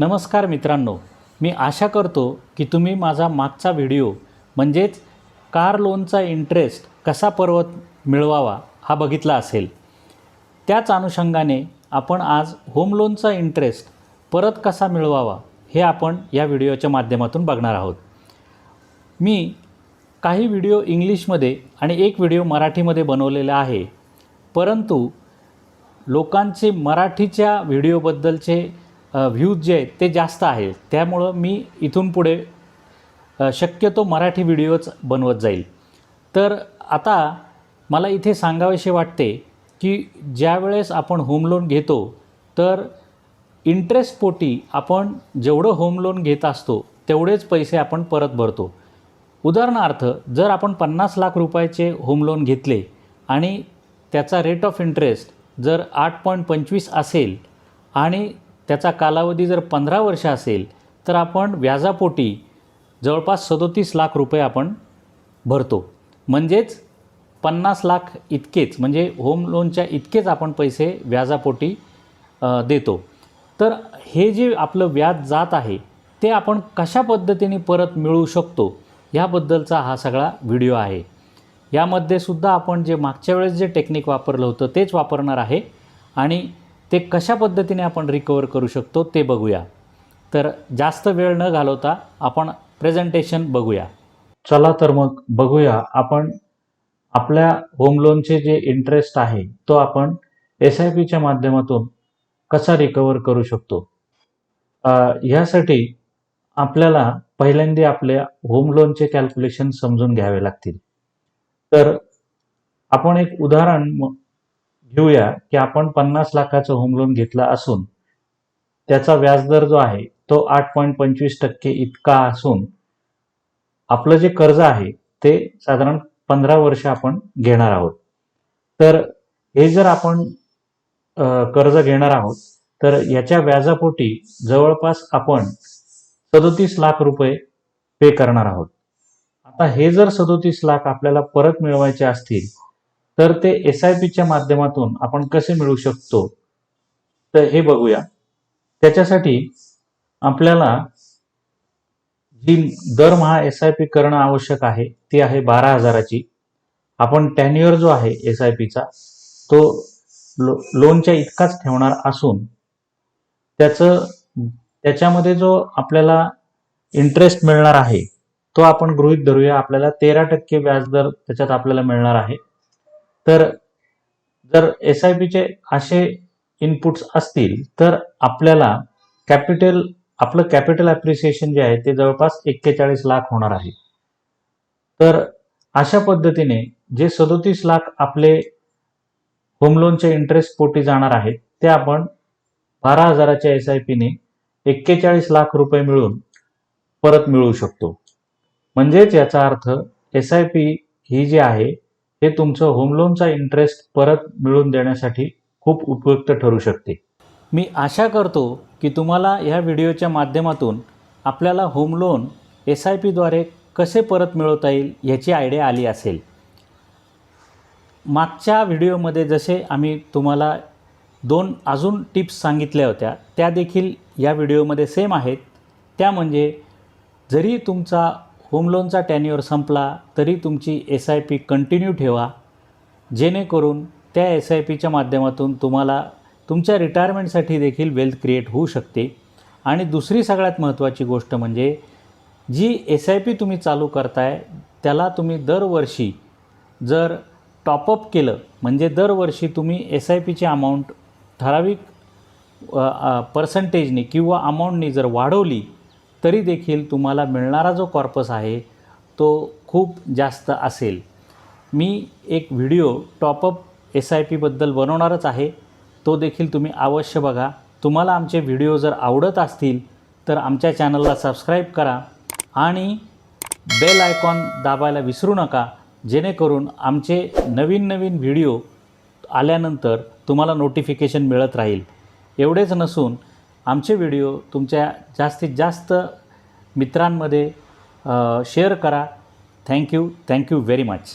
नमस्कार मित्रांनो मी आशा करतो की तुम्ही माझा मागचा व्हिडिओ म्हणजेच कार लोनचा इंटरेस्ट कसा पर्वत मिळवावा हा बघितला असेल. त्याच अनुषंगाने आपण आज होम लोनचा इंटरेस्ट परत कसा मिळवावा हे आपण या व्हिडिओच्या माध्यमातून बघणार आहोत. मी काही व्हिडिओ इंग्लिशमध्ये आणि एक व्हिडिओ मराठीमध्ये बनवलेला आहे परंतु लोकांचे मराठीच्या व्हिडिओबद्दलचे व्ह्यूज जे आहेत ते जास्त आहेत. त्यामुळं मी इथून पुढे शक्यतो मराठी व्हिडिओच बनवत जाईल. तर आता मला इथे सांगावेसे वाटते की ज्यावेळेस आपण होम लोन घेतो तर इंटरेस्टपोटी आपण जेवढं होम लोन घेत असतो तेवढेच पैसे आपण परत भरतो. उदाहरणार्थ जर आपण पन्नास लाख रुपयाचे होम लोन घेतले आणि त्याचा रेट ऑफ इंटरेस्ट जर आठ पॉईंट पंचवीस असेल आणि त्याचा कालावधी जर पंधरा वर्ष असेल तर आपण व्याजापोटी जवळपास सदोतीस लाख रुपये आपण भरतो. म्हणजेच पन्नास लाख इतकेच म्हणजे होम लोनच्या इतकेच आपण पैसे व्याजापोटी देतो. तर हे जे आपलं व्याज जात आहे ते आपण कशा पद्धतीने परत मिळवू शकतो ह्याबद्दलचा हा सगळा व्हिडिओ आहे. यामध्ये सुद्धा आपण जे मागच्या वेळेस जे टेक्निक वापरलं होतं तेच वापरणार आहे. आणि ते कशा पद्धतीने आपण रिकवर करू शकतो ते बघूया. तर जास्त वेळ न घालवता आपण प्रेझेंटेशन बघूया. चला तर मग बघूया आपण आपल्या होम लोनचे जे इंटरेस्ट आहे तो आपण एस आय पीच्या माध्यमातून कसा रिकवर करू शकतो? ह्यासाठी आपल्याला पहिल्यांदा आपल्या होम लोनचे कॅल्क्युलेशन समजून घ्यावे लागतील. तर आपण एक उदाहरण घेऊया की आपण पन्नास लाखाचं होम लोन घेतलं असून त्याचा व्याजदर जो आहे तो आठ पॉईंट पंचवीस टक्के इतका असून आपलं जे कर्ज आहे ते साधारण पंधरा वर्ष आपण घेणार आहोत. तर हे जर आपण कर्ज घेणार आहोत तर याच्या व्याजापोटी जवळपास आपण सदोतीस लाख रुपये पे करणार आहोत. आता हे जर सदोतीस लाख आपल्याला परत मिळवायचे असतील तर ते एस आय पीच्या माध्यमातून आपण कसे मिळवू शकतो? तर हे बघूया. त्याच्यासाठी आपल्याला जी दरमहा एस आय पी करणं आवश्यक आहे ती आहे बारा हजाराची. आपण टॅन्युअर जो आहे एस आय पीचा तो लो लोनच्या इतकाच ठेवणार असून त्याचं त्याच्यामध्ये जो आपल्याला इंटरेस्ट मिळणार आहे तो आपण गृहीत धरूया. आपल्याला तेरा टक्के व्याजदर त्याच्यात आपल्याला मिळणार आहे. तर जर एस आय पीचे असे इनपुट्स असतील तर आपल्याला कॅपिटल आपलं कॅपिटल ॲप्रिसिएशन जे आहे ते जवळपास एक्केचाळीस लाख होणार आहे. तर अशा पद्धतीने जे सदोतीस लाख आपले होम लोनचे इंटरेस्ट पोटी जाणार आहेत ते आपण बारा हजाराच्या एस आय पीने एक्केचाळीस लाख रुपये मिळून परत मिळवू शकतो. म्हणजेच याचा अर्थ एस आय पी ही जी आहे हे तुमचं होम लोनचा इंटरेस्ट परत मिळवून देण्यासाठी खूप उपयुक्त ठरू शकते. मी आशा करतो की तुम्हाला ह्या व्हिडिओच्या माध्यमातून आपल्याला होम लोन एस आय पीद्वारे कसे परत मिळवता येईल याची आयडिया आली असेल. मागच्या व्हिडिओमध्ये जसे आम्ही तुम्हाला दोन अजून टिप्स सांगितल्या होत्या त्या देखील या व्हिडिओमध्ये सेम आहेत. त्या म्हणजे जरी तुमचा होम लोनचा टॅन्युअर संपला तरी तुमची एस आय पी कंटिन्यू ठेवा. जेणेकरून त्या एस आय पीच्या माध्यमातून तुम्हाला तुमच्या रिटायरमेंटसाठी देखील वेल्थ क्रिएट होऊ शकते. आणि दुसरी सगळ्यात महत्त्वाची गोष्ट म्हणजे जी एस आय पी तुम्ही चालू करताय त्याला तुम्ही दरवर्षी जर टॉपअप केलं म्हणजे दरवर्षी तुम्ही एस आय पीची अमाऊंट ठराविक पर्सेंटेजने किंवा अमाऊंटनी जर वाढवली तरी देखील तुम्हाला मिळणारा जो कॉर्पस आहे तो खूप जास्त असेल. मी एक video top up S I पीबद्दल बनवणारच आहे. तो देखील तुम्ही अवश्य बघा. तुम्हाला आमचे व्हिडिओ जर आवडत असतील तर आमच्या चॅनलला सबस्क्राईब करा आणि बेल आयकॉन दाबायला विसरू नका जेणेकरून आमचे नवीन नवीन व्हिडिओ आल्यानंतर तुम्हाला नोटिफिकेशन मिळत राहील. एवढेच नसून आमचे व्हिडिओ तुमच्या जास्तीत जास्त मित्रांमध्ये शेअर करा. Thank you thank you very much